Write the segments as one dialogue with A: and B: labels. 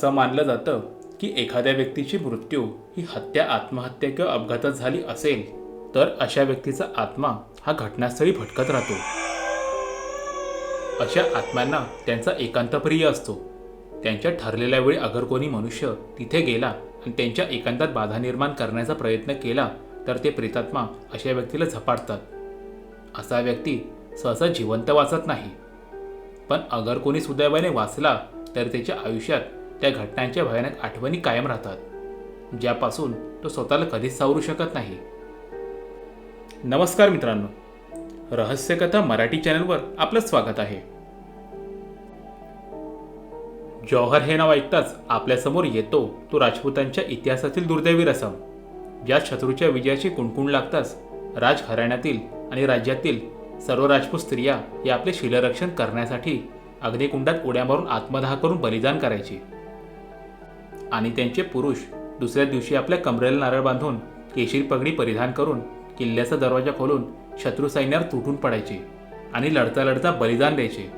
A: असं मानलं जातं की एखाद्या व्यक्तीची मृत्यू ही हत्या आत्महत्या किंवा अपघातात झाली असेल तर अशा व्यक्तीचा आत्मा हा घटनास्थळी भटकत राहतो. अशा आत्म्यांना त्यांचा एकांतप्रिय असतो. त्यांच्या ठरलेल्या वेळी अगर कोणी मनुष्य तिथे गेला आणि त्यांच्या एकांतात बाधा निर्माण करण्याचा प्रयत्न केला तर ते प्रेतात्मा अशा व्यक्तीला झपाटतात. असा व्यक्ती सहसा जिवंत वाचत नाही. पण अगर कोणी सुदैवाने वाचला तर त्याच्या आयुष्यात त्या घटनांच्या भयानक आठवणी कायम राहतात ज्यापासून तो स्वतःला कधीच सावरू शकत नाही. नमस्कार मित्रांनो. रहस्यकथा मराठी चॅनलवर आपलं स्वागत आहे. जौहर हे नाव ऐकताच आपल्यासमोर येतो तो राजपूतांच्या इतिहासातील दुर्दैवी रसम ज्या शत्रूच्या विजयाची कुणकुण लागताच राजघराण्यातील आणि राज्यातील सर्व राजपूत स्त्रिया या आपले शिलरक्षण करण्यासाठी अग्निकुंडात उड्या मारून आत्मदाह करून बलिदान करायचे. आणि त्यांचे पुरुष दुसऱ्या दिवशी आपल्या कमरेला नारळ बांधून केशीर पगडी परिधान करून किल्ल्याचा दरवाजा खोलून शत्रू सैन्यावर तुटून पडायचे आणि लढता लढता बलिदान द्यायचे.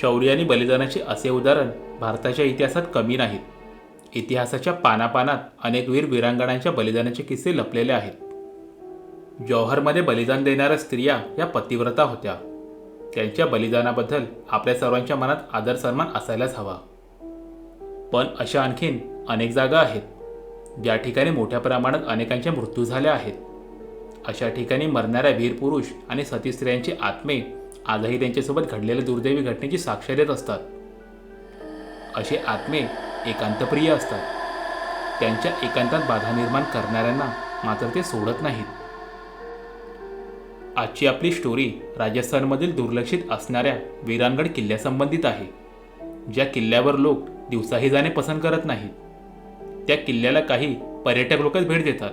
A: शौर्य आणि बलिदानाचे असे उदाहरण भारताच्या इतिहासात कमी नाहीत. इतिहासाच्या पानापानात अनेक वीर वीरांगणांच्या बलिदानाचे किस्से लपलेले आहेत. जौहरमध्ये बलिदान देणाऱ्या स्त्रिया या पतिव्रता होत्या. त्यांच्या बलिदानाबद्दल आपल्या सर्वांच्या मनात आदर सन्मान असायलाच हवा. पण अशा आणखीन अनेक जागा आहेत. ज्या ठिकाणी मोठ्या प्रमाणात अनेकांच्या मृत्यू झाल्या आहेत. अशा ठिकाणी मरणाऱ्या वीर पुरुष आणि सती स्त्रियांचे आत्मे आजही त्यांच्यासोबत घडलेल्या दुर्दैवी घटनेची साक्ष देत असतात. असे आत्मे एकांतप्रिय असतात. त्यांच्या एकांतात बाधा निर्माण करणाऱ्यांना मात्र ते सोडत नाहीत. आजची आपली स्टोरी राजस्थानमधील दुर्लक्षित असणाऱ्या वीरांगड किल्ल्यासंबंधित आहे. ज्या किल्ल्यावर लोक दिवसाही जाणे पसंत करत नाहीत त्या किल्ल्याला काही पर्यटक लोकच भेट देतात.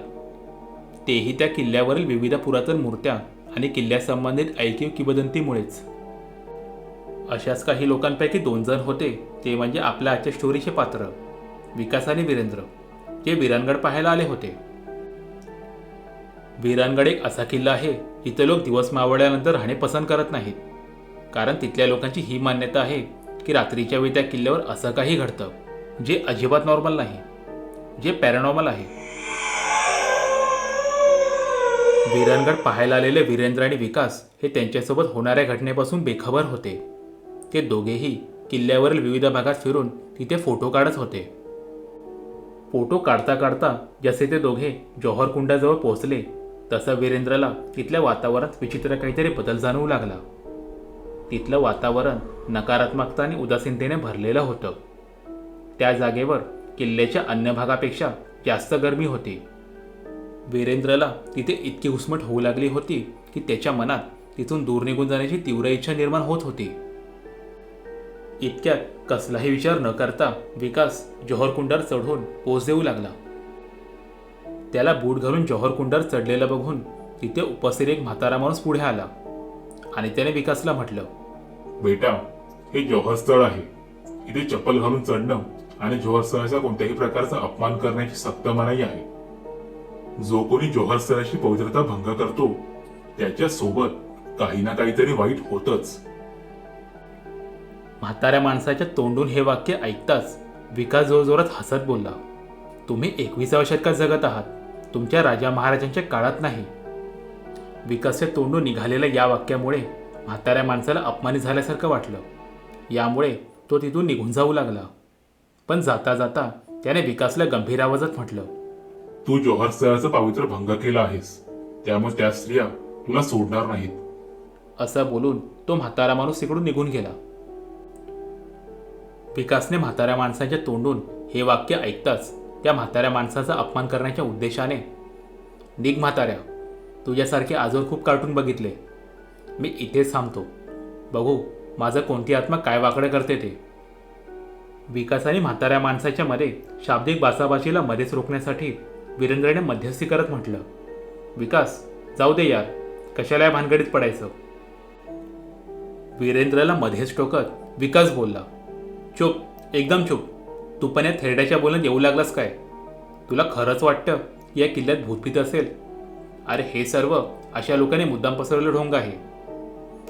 A: तेही त्या किल्ल्यावरील विविध पुरातन मूर्त्या आणि किल्ल्यासंबंधित ऐकीव किंवदंतीमुळेच. अशाच काही लोकांपैकी दोन जण होते ते म्हणजे आपल्या आजच्या स्टोरीचे पात्र विकास आणि वीरेंद्र जे वीरांगड पाहायला आले होते. वीरांगड एक असा किल्ला आहे जिथे लोक दिवस मावळल्यानंतर राहणे पसंत करत नाहीत कारण तिथल्या लोकांची ही मान्यता आहे की रात्रीच्या वेळी त्या किल्ल्यावर असं काही घडतं जे अजिबात नॉर्मल नाही जे पॅरानॉर्मल आहे. वीरणगड पाहायला आलेले वीरेंद्र आणि विकास हे त्यांच्यासोबत होणाऱ्या घटनेपासून बेखबर होते. ते दोघेही किल्ल्यावरील विविध भागात फिरून तिथे फोटो काढत होते. फोटो काढता काढता जसे ते दोघे जोहर कुंडाजवळ पोहोचले तसं वीरेंद्रला तिथल्या वातावरणात विचित्र काहीतरी बदल जाणवू लागला. तिथलं वातावरण नकारात्मकता आणि उदासीनतेने भरलेलं होतं. त्या जागेवर किल्ल्याच्या अन्य भागापेक्षा जास्त गरमी होती. वीरेंद्रला तिथे इतकी घुसमट होऊ लागली होती की त्याच्या मनात तिथून दूर निघून जाण्याची तीव्र इच्छा निर्माण होत होती. इतक्यात कसलाही विचार न करता विकास जौहरकुंडावर चढून पोच देऊ लागला. त्याला बूट घालून जौहरकुंडावर चढलेलं बघून तिथे उपस्थित एक म्हातारा माणूस पुढे आला आणि त्याने विकासला म्हटलं
B: बेटा हे जौहर स्थळ आहे. इथे चप्पल घालून चढणं आणि जोहरस्थळाचा कोणत्याही प्रकारचा अपमान करण्याची सक्त मनाई आहे. जो कोणी जोहरस्थळाची पवित्रता भंग करतो त्याच्या सोबत काही ना काहीतरी वाईट होतच.
A: म्हाताऱ्या माणसाच्या तोंडून हे वाक्य ऐकताच विकास जोरजोरात हसत बोलला. तुम्ही एकविसाव्या शतकात जगत आहात. तुमच्या राजा महाराजांच्या काळात नाही. विकासच्या तोंडून निघालेल्या या वाक्यामुळे म्हाताऱ्या माणसाला अपमानित झाल्यासारखं वाटलं. यामुळे तो तिथून निघून जाऊ लागला. पण जाता जाता त्याने विकासला गंभीर आवाजात म्हटलं
B: तू जौहर स्थळाचं पावित्र्य भंग केलं आहेस. त्यामुळे त्या स्त्रिया तुला सोडणार नाहीत.
A: असं बोलून तो म्हातारा माणूस तिकडून निघून गेला. विकासने म्हाताऱ्या माणसाच्या तोंडून हे वाक्य ऐकताच त्या म्हाताऱ्या माणसाचा अपमान करण्याच्या उद्देशाने निघ म्हाताऱ्या तुझ्यासारखे आजवर खूप कार्टून बघितले. मी इथेच थांबतो. बघू माझं कोणती आत्मा काय वाकडं करते ते. विकास आणि म्हाताऱ्या माणसाच्या मध्ये शाब्दिक बासाबाशीला मध्येच रोखण्यासाठी वीरेंद्रने मध्यस्थी करत म्हटलं विकास जाऊ दे यार. कशाला या भानगडीत पडायचं? वीरेंद्रला मध्येच टोकत विकास बोलला चुप एकदम चुप. तू पण या थेरड्याच्या बोलण्यात येऊ लागलास काय? तुला खरंच वाटतं या किल्ल्यात भूतभीत असेल? अरे हे सर्व अशा लोकांनी मुद्दाम पसरवलं ढोंग आहे.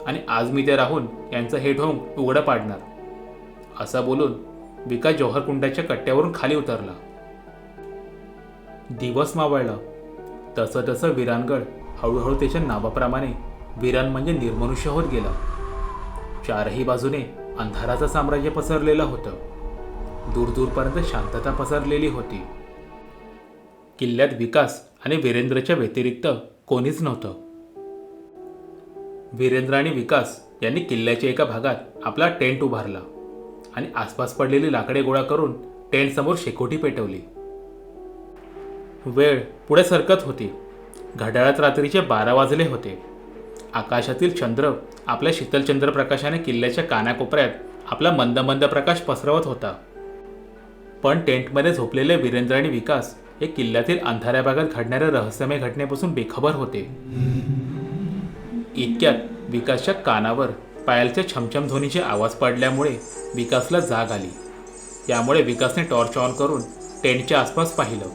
A: आणि आज मी ते राहून यांचं हे ढोंग उघडं पाडणार. असं बोलून विकास जौहरकुंडाच्या कट्ट्यावरून खाली उतरला. दिवस मावळला. तसं तसं विरानगड हळूहळू त्याच्या नावाप्रमाणे विरान म्हणजे निर्मनुष्य होत गेला. चारही बाजूने अंधाराचं साम्राज्य पसरलेलं होतं. दूरदूरपर्यंत शांतता पसरलेली होती. किल्ल्यात विकास आणि वीरेंद्रच्या व्यतिरिक्त कोणीच नव्हतं. वीरेंद्र आणि विकास यांनी किल्ल्याच्या एका भागात आपला टेंट उभारला आणि आसपास पडलेली लाकडे गोळा करून टेंटसमोर शेकोटी पेटवली. वेळ पुढे सरकत होती. घड्याळात रात्रीचे बारा वाजले होते. आकाशातील चंद्र आपल्या शीतल चंद्रप्रकाशाने किल्ल्याच्या कानाकोपऱ्यात आपला मंद मंद प्रकाश पसरवत होता. पण टेंटमध्ये झोपलेले वीरेंद्र आणि विकास हे किल्ल्यातील अंधाऱ्या भागात घडणाऱ्या रहस्यमय घटनेपासून बेखबर होते. इतक्यात विकासच्या कानावर पायलच्या छमछम ध्वनीचे आवाज पडल्यामुळे विकासला जाग आली. त्यामुळे विकासने टॉर्च ऑन करून टेंटच्या आसपास पाहिलं.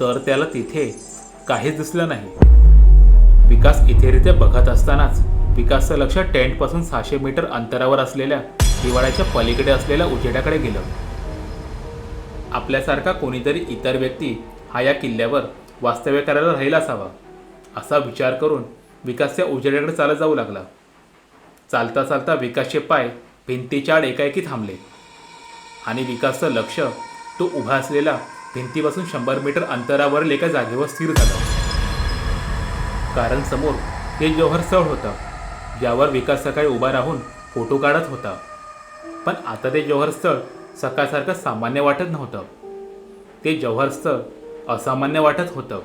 A: तर त्याला तिथे काहीच दिसलं नाही. विकास इथेरित्या बघत असतानाच विकासचं लक्ष टेंटपासून सहाशे मीटर अंतरावर असलेल्या हिवाळ्याच्या पलीकडे असलेल्या उजेडाकडे गेलं. आपल्यासारखा कोणीतरी इतर व्यक्ती हा या किल्ल्यावर वास्तव्य करायला राहिला असावा असा विचार करून विकासच्या उजेड्याकडे उजेडाकडे चालत जाऊ लागला. चालता चालता विकासचे पाय भिंतीच्या आड एकाएकी थांबले. आणि विकासचं लक्ष तो उभा असलेला भिंतीपासून शंभर मीटर अंतरावरील एका जागेवर स्थिर झाला. कारण समोर ते जौहर स्थळ होतं ज्यावर विकास सकाळी उभा राहून फोटो काढत होता. पण आता ते जौहर स्थळ सकाळसारखं सामान्य वाटत नव्हतं. ते जौहर स्थळ असामान्य वाटत होतं.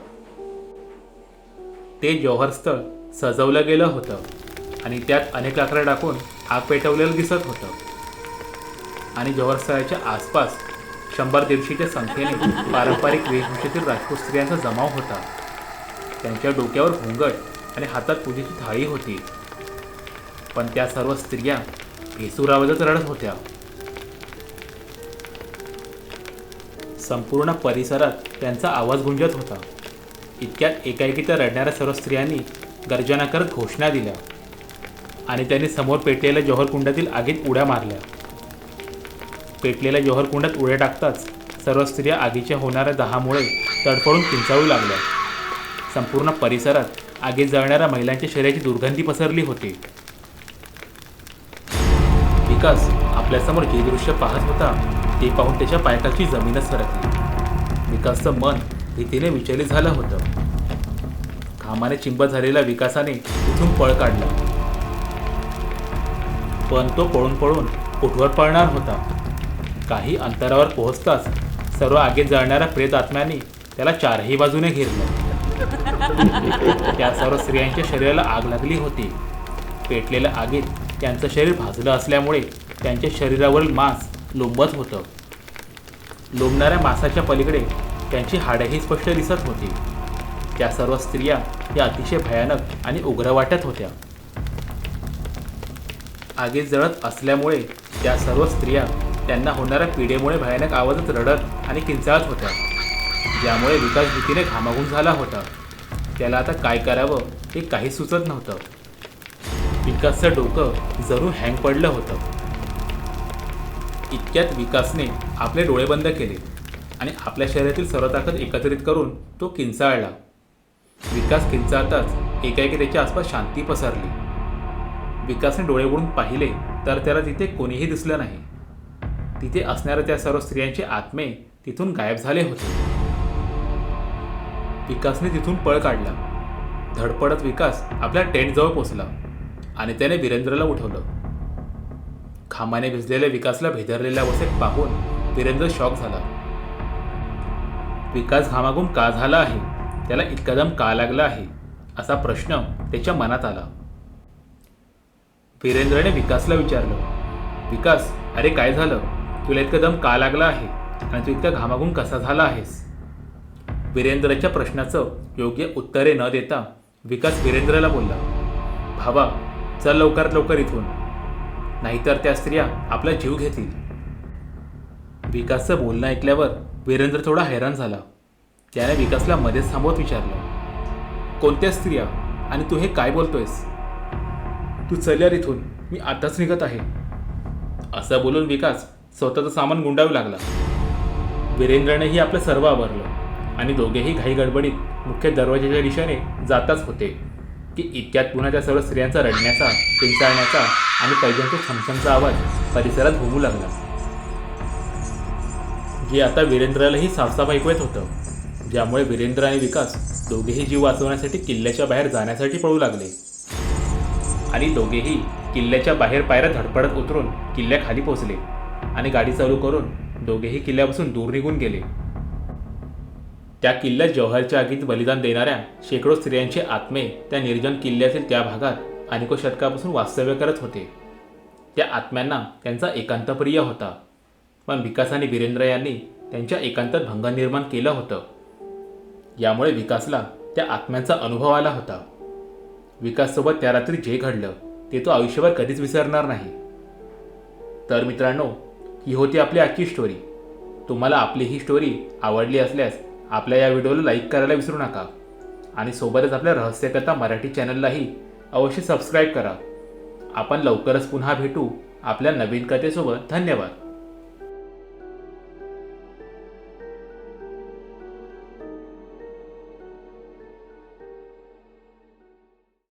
A: ते जौहर स्थळ सजवलं गेलं होतं. आणि त्यात अनेक लाकडं टाकून आग पेटवलेलं दिसत होतं. आणि जोहरस्थळाच्या आसपास शंभर दीडशेच्या संख्येने पारंपरिक वेशभूषेतील राजपूत स्त्रियांचा जमाव होता. त्यांच्या डोक्यावर घोंगट आणि हातात पूजेची थाळी होती. पण त्या सर्व स्त्रिया भेसूर आवाजात रडत होत्या. संपूर्ण परिसरात त्यांचा आवाज गुंजत होता. इतक्यात एकाएकी त्या रडणाऱ्या सर्व स्त्रियांनी गर्जना करत घोषणा दिल्या. आणि त्यांनी समोर पेटलेल्या जौहरकुंडातील आगीत उड्या मारल्या. पेटलेल्या जौहरकुंडात उड्या टाकताच सर्व स्त्रिया आगीच्या होणाऱ्या दहामुळे तडफडून किंचाळू लागल्या. संपूर्ण परिसरात आगीत जळणाऱ्या महिलांच्या शरीराची दुर्गंधी पसरली होती. विकास आपल्यासमोर जे दृश्य पाहत होता ते पाहून त्याच्या पायकाची जमीनच सरकली. विकासचं मन भीतीने विचलित झालं होतं. घामाने चिंब झालेल्या विकासाने तिथून पळ काढला. पण तो पळून पळून कुठवर पळणार होता. काही अंतरावर पोहोचताच सर्व आगीत जळणाऱ्या प्रेत आत्म्यांनी त्याला चारही बाजूने घेरलं. त्या सर्व स्त्रियांच्या शरीराला आग लागली होती. पेटलेल्या आगीत त्यांचं शरीर भाजलं असल्यामुळे त्यांच्या शरीरावरील मांस लोंबत होतं. लोंबणाऱ्या मांसाच्या पलीकडे त्यांची हाडेही स्पष्ट दिसत होती. त्या सर्व स्त्रिया या अतिशय भयानक आणि उग्र वाटत होत्या. आगी जळत असल्यामुळे त्या सर्व स्त्रिया त्यांना होणाऱ्या पिढेमुळे भयानक आवाजात रडत आणि किंचाळत होत्या. ज्यामुळे विकास भीतीने घामाघूम झाला होता. त्याला आता काय करावं हे काही सुचत नव्हतं. विकासचं डोकं जरूर हँग पडलं होतं. इतक्यात विकासने आपले डोळे बंद केले आणि आपल्या शरीरातील सर्व ताकद एकत्रित करून तो किंचाळला. विकास किंचाळताच एकाएकी त्याच्या आसपास शांती पसरली. विकासने डोळे उघडून पाहिले तर त्याला तिथे कोणीही दिसलं नाही. तिथे असणाऱ्या त्या सर्व स्त्रियांचे आत्मे तिथून गायब झाले होते. विकासने तिथून पळ काढला. धडपडत विकास आपल्या टेंटजवळ पोचला आणि त्याने वीरेंद्रला उठवलं. खांबाने भिजलेल्या विकासला भेदरलेल्या अवस्थेत पाहून वीरेंद्र शॉक झाला. विकास घामाघूम का झाला आहे? त्याला इतका दम का लागला आहे? असा प्रश्न त्याच्या मनात आला. वीरेंद्रने विकासला विचारलं. विकास अरे काय झालं? तुला इतकं दम का लागला आहे? आणि तू इतका घामाघूम कसा झाला आहेस? वीरेंद्रच्या प्रश्नाचं योग्य उत्तरे न देता विकास वीरेंद्रला बोलला. भावा चल लवकरात लवकर इथून. नाहीतर त्या स्त्रिया आपला जीव घेतील. विकासचं बोलणं ऐकल्यावर वीरेंद्र थोडा हैराण झाला. त्याने विकासला मध्येच थांबवत विचारलं कोणत्या स्त्रिया आणि तू हे काय बोलतोयस? तू चल यार इथून मी आताच निघत आहे. असं बोलून विकास स्वतःचं सामान गुंडावू लागला. वीरेंद्रनेही आपलं सर्व आवरलं आणि दोघेही घाई गडबडीत मुख्य दरवाजाच्या दिशेने जाताच होते की इतक्यात पुन्हा त्या सर्व स्त्रियांचा रडण्याचा किंचाळण्याचा आणि पैजांच्या छमछमचा आवाज परिसरात घुमू लागला. जे आता वीरेंद्रालाही साफसाफ ऐकू येत होतं ज्यामुळे वीरेंद्र आणि विकास दोघेही जीव वाचवण्यासाठी किल्ल्याच्या बाहेर जाण्यासाठी पळू लागले. आणि दोघेही किल्ल्याच्या बाहेर पायऱ्या धडपडत उतरून किल्ल्याखाली पोहोचले आणि गाडी चालू करून दोघेही किल्ल्यापासून दूर निघून गेले. त्या किल्ल्यात जव्हारच्या आगीत बलिदान देणाऱ्या शेकडो स्त्रियांचे आत्मे त्या निर्जन किल्ल्यातील त्या भागात अनेको शतकापासून वास्तव्य करत होते. त्या आत्म्यांना त्यांचा एकांतप्रिय होता. पण विकास आणि वीरेंद्र यांनी त्यांच्या एकांतात भंग निर्माण केलं होतं. यामुळे विकासला त्या आत्म्यांचा अनुभव आला होता. विकाससोबत त्या रात्री जे घडलं ते तो आयुष्यभर कधीच विसरणार नाही. तर मित्रांनो ही होती आपली आजची स्टोरी तुम्हाला आपली ही स्टोरी आवडली असल्यास आपल्या या व्हिडिओला लाईक करायला विसरू नका. आणि सोबतच आपल्या रहस्यकथा मराठी चॅनललाही अवश्य सबस्क्राईब करा. आपण लवकरच पुन्हा भेटू आपल्या नवीन कथेसोबत. धन्यवाद.